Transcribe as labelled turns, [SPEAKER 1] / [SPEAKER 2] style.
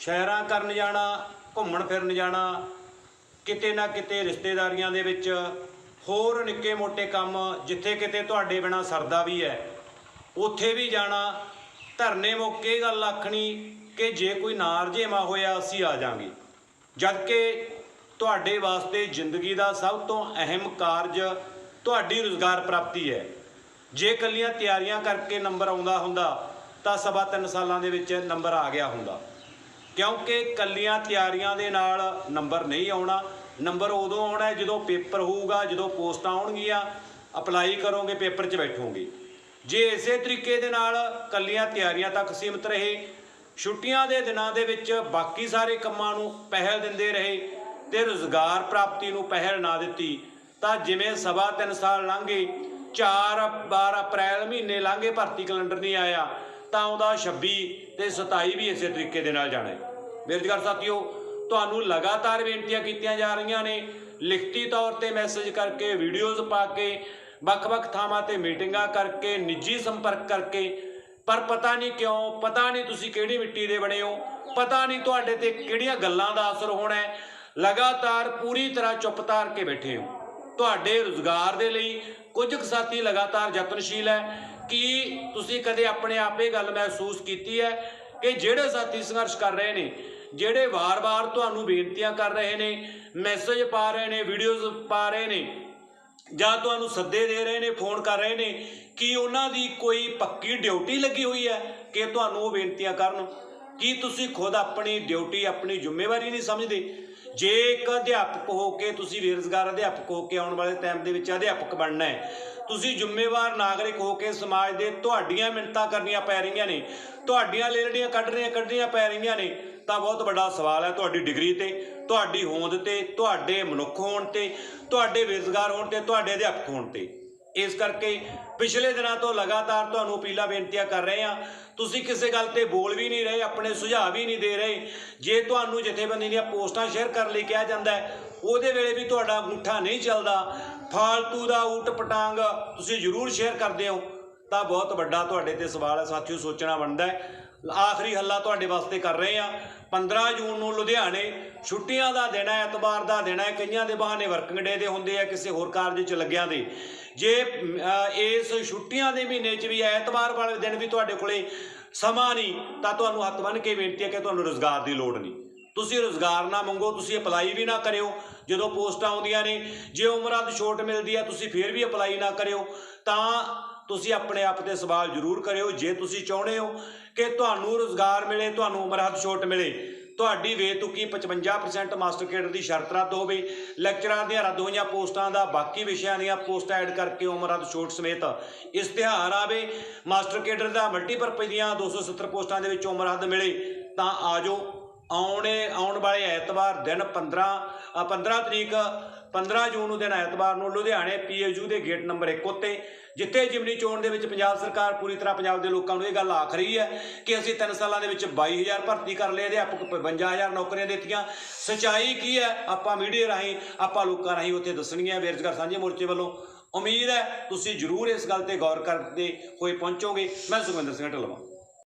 [SPEAKER 1] ਸ਼ਹਿਰਾਂ ਕਰਨ ਜਾਣਾ, ਘੁੰਮਣ ਫਿਰਨ ਜਾਣਾ, ਕਿਤੇ ਨਾ ਕਿਤੇ ਰਿਸ਼ਤੇਦਾਰੀਆਂ ਦੇ ਵਿੱਚ ਹੋਰ ਨਿੱਕੇ ਮੋਟੇ ਕੰਮ ਜਿੱਥੇ ਕਿਤੇ ਤੁਹਾਡੇ ਬਿਨਾ ਸਰਦਾ ਵੀ ਹੈ, ਉੱਥੇ ਵੀ ਜਾਣਾ, ਧਰਨੇ ਮੌਕੇ ਗੱਲ ਆਖਣੀ ਕਿ ਜੇ ਕੋਈ ਨਾਰਜੇਵਾ ਹੋਇਆ ਅਸੀਂ ਆ ਜਾਾਂਗੇ ਜਦ ਕਿ ਤੁਹਾਡੇ ਵਾਸਤੇ ਜ਼ਿੰਦਗੀ ਦਾ ਸਭ ਤੋਂ ਅਹਿਮ ਕਾਰਜ ਤੁਹਾਡੀ ਰੋਜ਼ਗਾਰ ਪ੍ਰਾਪਤੀ ਹੈ। ਜੇ ਕੱਲੀਆਂ ਤਿਆਰੀਆਂ ਕਰਕੇ ਨੰਬਰ ਆਉਂਦਾ ਹੁੰਦਾ ਤਾਂ ਸਵਾ ਤਿੰਨ ਸਾਲਾਂ ਦੇ ਵਿੱਚ ਨੰਬਰ ਆ ਗਿਆ ਹੁੰਦਾ। ਕਿਉਂਕਿ ਕੱਲੀਆਂ ਤਿਆਰੀਆਂ ਦੇ ਨਾਲ ਨੰਬਰ ਨਹੀਂ ਆਉਣਾ। ਨੰਬਰ ਉਦੋਂ ਆਉਣਾ ਜਦੋਂ ਪੇਪਰ ਹੋਊਗਾ, ਜਦੋਂ ਪੋਸਟਾਂ ਆਉਣਗੀਆਂ। ਅਪਲਾਈ ਕਰੋਗੇ, ਪੇਪਰ 'ਚ ਬੈਠੋਗੇ। ਜੇ ਇਸੇ ਤਰੀਕੇ ਦੇ ਨਾਲ ਕੱਲੀਆਂ ਤਿਆਰੀਆਂ ਤੱਕ ਸੀਮਿਤ ਰਹੇ, ਛੁੱਟੀਆਂ ਦੇ ਦਿਨਾਂ ਦੇ ਵਿੱਚ ਬਾਕੀ ਸਾਰੇ ਕੰਮਾਂ ਨੂੰ ਪਹਿਲ ਦਿੰਦੇ ਰਹੇ ਤੇ ਰੋਜ਼ਗਾਰ ਪ੍ਰਾਪਤੀ ਨੂੰ ਪਹਿਲ ਨਾ ਦਿੱਤੀ, ਤਾਂ ਜਿਵੇਂ ਸਵਾ ਤਿੰਨ ਸਾਲ ਲੰਘੇ 4 12 ਅਪ੍ਰੈਲ ਮਹੀਨੇ ਲੰਘੇ ਭਰਤੀ ਕੈਲੰਡਰ ਨਹੀਂ ਆਇਆ, ਤਾਂ ਉਹਦਾ 26 ਤੇ 27 ਵੀ ਇਸੇ ਤਰੀਕੇ ਦੇ ਨਾਲ ਜਾਣਾ ਹੈ। ਬੇਰੁਜ਼ਗਾਰ ਸਾਥੀਓ, ਤੁਹਾਨੂੰ ਲਗਾਤਾਰ ਬੇਨਤੀਆਂ ਕੀਤੀਆਂ ਜਾ ਰਹੀਆਂ ਨੇ। ਲਿਖਤੀ ਤੌਰ ਤੇ ਮੈਸੇਜ ਕਰਕੇ ਵੀਡੀਓਜ਼ ਪਾ ਕੇ, ਵੱਖ-ਵੱਖ ਥਾਵਾਂ ਤੇ ਮੀਟਿੰਗਾਂ ਕਰਕੇ, ਨਿੱਜੀ ਸੰਪਰਕ ਕਰਕੇ। ਪਰ ਪਤਾ ਨਹੀਂ ਕਿਉਂ, ਪਤਾ ਨਹੀਂ ਤੁਸੀਂ ਕਿਹੜੀ ਮਿੱਟੀ ਦੇ ਬਣੇ ਹੋ। ਪਤਾ ਨਹੀਂ ਤੁਹਾਡੇ ਤੇ ਕਿਹੜੀਆਂ ਗੱਲਾਂ ਦਾ ਅਸਰ ਹੋਣਾ ਹੈ। ਲਗਾਤਾਰ ਪੂਰੀ ਤਰ੍ਹਾਂ ਚੁੱਪ ਧਾਰ ਕੇ ਬੈਠੇ ਹੋ। ਤੁਹਾਡੇ ਰੋਜ਼ਗਾਰ ਦੇ ਲਈ ਕੁਝ ਕੁ ਸਾਥੀ ਲਗਾਤਾਰ ਯਤਨਸ਼ੀਲ ਹੈ ਕਿ ਤੁਸੀਂ ਕਦੇ ਆਪਣੇ ਆਪ ਇਹ ਗੱਲ ਮਹਿਸੂਸ ਕੀਤੀ ਹੈ ਕਿ ਜਿਹੜੇ ਸਾਥੀ ਸੰਘਰਸ਼ ਕਰ ਰਹੇ ਨੇ ਜਿਹੜੇ ਵਾਰ-ਵਾਰ ਤੁਹਾਨੂੰ ਬੇਨਤੀਆਂ ਕਰ ਰਹੇ ਨੇ ਮੈਸੇਜ ਪਾ ਰਹੇ ਨੇ ਵੀਡੀਓਜ਼ ਪਾ ਰਹੇ ਨੇ, ਜਾਂ ਤੁਹਾਨੂੰ ਸੱਦੇ ਦੇ ਰਹੇ ਨੇ ਫੋਨ ਕਰ ਰਹੇ ਨੇ, ਕਿ ਉਹਨਾਂ ਦੀ ਕੋਈ ਪੱਕੀ ਡਿਊਟੀ ਲੱਗੀ ਹੋਈ ਹੈ ਕਿ ਤੁਹਾਨੂੰ ਉਹ ਬੇਨਤੀਆਂ ਕਰਨ? ਕੀ ਤੁਸੀਂ ਖੁਦ ਆਪਣੀ ਡਿਊਟੀ ਆਪਣੀ ਜ਼ਿੰਮੇਵਾਰੀ ਨਹੀਂ ਸਮਝਦੇ? ਜੇ ਇੱਕ ਅਧਿਆਪਕ ਹੋ ਕੇ ਤੁਸੀਂ ਬੇਰੁਜ਼ਗਾਰ ਅਧਿਆਪਕ ਹੋ ਕੇ ਆਉਣ ਵਾਲੇ ਟਾਈਮ ਦੇ ਵਿੱਚ ਅਧਿਆਪਕ ਬਣਨਾ ਹੈ, ਤੁਸੀਂ ਜ਼ਿੰਮੇਵਾਰ ਨਾਗਰਿਕ ਹੋ ਕੇ ਸਮਾਜ ਦੇ ਤੁਹਾਡੀਆਂ ਮਿੰਨਤਾਂ ਕਰਨੀਆਂ ਪੈ ਰਹੀਆਂ ਨੇ, ਤੁਹਾਡੀਆਂ ਲੇਲੜੀਆਂ ਕੱਢਣੀਆਂ ਕੱਢਣੀਆਂ ਪੈ ਰਹੀਆਂ ਨੇ, ਤਾਂ ਬਹੁਤ ਵੱਡਾ ਸਵਾਲ ਹੈ ਤੁਹਾਡੀ ਡਿਗਰੀ ਤੇ, ਤੁਹਾਡੀ ਹੋਂਦ ਤੇ, ਤੁਹਾਡੇ ਮਨੁੱਖ ਹੋਣ ਤੇ, ਤੁਹਾਡੇ ਬੇਰੁਜ਼ਗਾਰ ਹੋਣ ਤੇ, ਤੁਹਾਡੇ ਅਧਿਆਪਕ ਹੋਣ ਤੇ। ਇਸ ਕਰਕੇ ਪਿਛਲੇ ਦਿਨਾਂ ਤੋਂ ਲਗਾਤਾਰ ਤੁਹਾਨੂੰ ਅਪੀਲਾਂ ਬੇਨਤੀਆਂ ਕਰ ਰਹੇ ਹਾਂ। ਤੁਸੀਂ ਕਿਸੇ ਗੱਲ ਤੇ ਬੋਲ ਵੀ ਨਹੀਂ ਰਹੇ, ਆਪਣੇ ਸੁਝਾਅ ਵੀ ਨਹੀਂ ਦੇ ਰਹੇ। ਜੇ ਤੁਹਾਨੂੰ ਜਥੇਬੰਦੀ ਦੀਆਂ ਪੋਸਟਾਂ ਸ਼ੇਅਰ ਕਰਨ ਲਈ ਕਿਹਾ ਜਾਂਦਾ ਹੈ, ਉਹਦੇ ਵੇਲੇ ਵੀ ਤੁਹਾਡਾ ਅੰਗੂਠਾ ਨਹੀਂ ਚੱਲਦਾ। ਫਾਲਤੂ ਦਾ ਊਟ ਪਟਾਂਗ ਤੁਸੀਂ ਜ਼ਰੂਰ ਸ਼ੇਅਰ ਕਰਦੇ ਹੋ। ਤਾਂ ਬਹੁਤ ਵੱਡਾ ਤੁਹਾਡੇ ਤੇ ਸਵਾਲ ਹੈ, ਸਾਥੀਓ, ਸੋਚਣਾ ਬਣਦਾ ਹੈ। ਆਖਰੀ ਹੱਲਾ ਤੁਹਾਡੇ ਵਾਸਤੇ ਕਰ ਰਹੇ ਆ 15 ਜੂਨ ਨੂੰ ਲੁਧਿਆਣੇ ਛੁੱਟੀਆਂ ਦਾ ਦਿਨ ਹੈ, ਐਤਵਾਰ ਦਾ ਦਿਨ ਹੈ। ਕਈਆਂ ਦੇ ਬਹਾਨੇ ਵਰਕਿੰਗ ਡੇ ਦੇ ਹੁੰਦੇ ਆ, ਕਿਸੇ ਹੋਰ ਕਾਰਜ 'ਚ ਲੱਗਿਆਂ ਦੇ। ਜੇ ਇਸ ਛੁੱਟੀਆਂ ਦੇ ਮਹੀਨੇ 'ਚ ਵੀ, ਐਤਵਾਰ ਵਾਲੇ ਦਿਨ ਵੀ ਤੁਹਾਡੇ ਕੋਲੇ ਸਮਾਂ ਨਹੀਂ, ਤਾਂ ਤੁਹਾਨੂੰ ਹੱਥ ਬੰਨ੍ਹ ਕੇ ਬੇਨਤੀ ਹੈ ਕਿ ਤੁਹਾਨੂੰ ਰੋਜ਼ਗਾਰ ਦੀ ਲੋੜ ਨਹੀਂ। ਤੁਸੀਂ ਰੋਜ਼ਗਾਰ ਨਾ ਮੰਗੋ, ਤੁਸੀਂ ਅਪਲਾਈ ਵੀ ਨਾ ਕਰਿਓ। ਜਦੋਂ ਪੋਸਟਾਂ ਆਉਂਦੀਆਂ ਨੇ, ਜੇ ਉਮਰਾਂ ਦੀ ਛੋਟ ਮਿਲਦੀ ਹੈ, ਤੁਸੀਂ ਫੇਰ ਵੀ ਅਪਲਾਈ ਨਾ ਕਰਿਓ। ਤਾਂ ਤੁਸੀਂ ਆਪਣੇ ਆਪ ਤੇ ਸਵਾਲ ਜ਼ਰੂਰ ਕਰਿਓ ਜੇ ਤੁਸੀਂ ਚਾਹੁੰਦੇ ਹੋ ਕਿ ਤੁਹਾਨੂੰ ਰੋਜ਼ਗਾਰ ਮਿਲੇ ਤੁਹਾਨੂੰ ਉਮਰ ਹੱਦ ਛੋਟ ਮਿਲੇ ਤੁਹਾਡੀ ਵੇਤੁਕੀ 55% ਮਾਸਟਰ ਕੇਡਰ ਦੀ ਸ਼ਰਤ ਰੱਦ ਹੋਵੇ ਲੈਕਚਰਾਂ ਦੀਆਂ ਰੱਦ ਹੋਈਆਂ ਪੋਸਟਾਂ ਦਾ ਬਾਕੀ ਵਿਸ਼ਿਆਂ ਦੀਆਂ ਪੋਸਟਾਂ ਐਡ ਕਰਕੇ ਉਮਰ ਹੱਦ ਛੋਟ ਸਮੇਤ ਇਸ਼ਤਿਹਾਰ ਆਵੇ ਮਾਸਟਰ ਕੇਡਰ ਦਾ ਮਲਟੀਪਰਪਜ਼ ਦੀਆਂ 270 ਪੋਸਟਾਂ ਦੇ ਵਿੱਚ ਉਮਰ ਹੱਦ ਮਿਲੇ ਤਾਂ ਆਜੋ ਆਉਣੇ ਆਉਣ ਵਾਲੇ ਐਤਵਾਰ ਦਿਨ 15 ਅ, 15 ਤਰੀਕ 15 ਜੂਨ ਨੂੰ ਦਿਨ ਐਤਵਾਰ ਨੂੰ ਲੁਧਿਆਣੇ ਪੀਏਯੂ ਦੇ ਗੇਟ ਨੰਬਰ 1 ਉੱਤੇ, ਜਿੱਥੇ ਜਿਮਨੀ ਚੋਣ ਦੇ ਵਿੱਚ ਪੰਜਾਬ ਸਰਕਾਰ ਪੂਰੀ ਤਰ੍ਹਾਂ ਪੰਜਾਬ ਦੇ ਲੋਕਾਂ ਨੂੰ ਇਹ ਗੱਲ ਆਖ ਰਹੀ ਹੈ ਕਿ ਅਸੀਂ 3 ਸਾਲਾਂ ਦੇ ਵਿੱਚ 22000 ਭਰਤੀ ਕਰ ਲਏ ਅਧਿਆਪਕ 55000 ਨੌਕਰੀਆਂ ਦਿੱਤੀਆਂ। ਸਚਾਈ ਕੀ ਹੈ? ਆਪਾਂ ਮੀਡੀਆ ਰਾਹੀਂ, ਆਪਾਂ ਲੋਕਾਂ ਰਾਹੀਂ ਉੱਥੇ ਦੱਸਣੀ ਹੈ ਬੇਰੁਜ਼ਗਾਰ ਸਾਂਝੇ ਮੋਰਚੇ ਵੱਲੋਂ। ਉਮੀਦ ਹੈ ਤੁਸੀਂ ਜ਼ਰੂਰ ਇਸ ਗੱਲ ਤੇ ਗੌਰ ਕਰਦੇ ਹੋਏ ਪਹੁੰਚੋਗੇ। ਮੈਂ ਸੁਖਵਿੰਦਰ ਸਿੰਘ ਢਲਵਾ